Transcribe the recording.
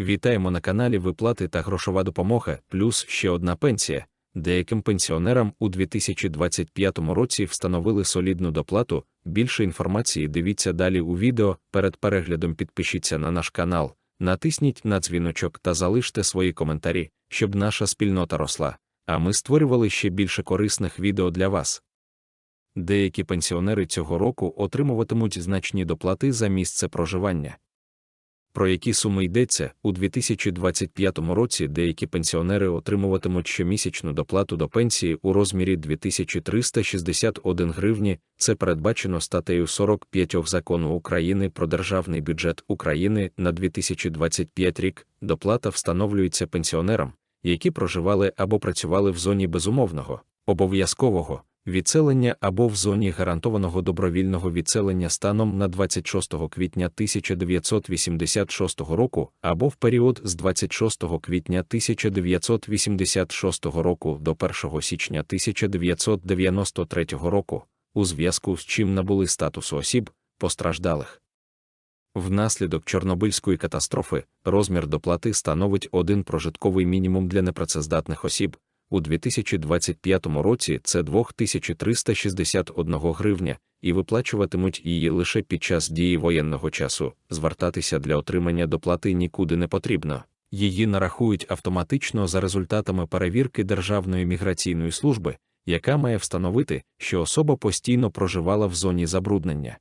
Вітаємо на каналі Виплати та грошова допомога, плюс ще одна пенсія. Деяким пенсіонерам у 2025 році встановили солідну доплату. Більше інформації дивіться далі у відео. Перед переглядом підпишіться на наш канал, натисніть на дзвіночок та залиште свої коментарі, щоб наша спільнота росла, а ми створювали ще більше корисних відео для вас. Деякі пенсіонери цього року отримуватимуть значні доплати за місце проживання. Про які суми йдеться, у 2025 році деякі пенсіонери отримуватимуть щомісячну доплату до пенсії у розмірі 2361 гривні, це передбачено статтею 45 закону України про державний бюджет України на 2025 рік. Доплата встановлюється пенсіонерам, які проживали або працювали в зоні безумовного, обов'язкового відселення або в зоні гарантованого добровільного відселення станом на 26 квітня 1986 року або в період з 26 квітня 1986 року до 1 січня 1993 року, у зв'язку з чим набули статусу осіб, постраждалих. Внаслідок Чорнобильської катастрофи розмір доплати становить один прожитковий мінімум для непрацездатних осіб, у 2025 році це 2361 гривня, і виплачуватимуть її лише під час дії воєнного часу. Звертатися для отримання доплати нікуди не потрібно. Її нарахують автоматично за результатами перевірки Державної міграційної служби, яка має встановити, що особа постійно проживала в зоні забруднення.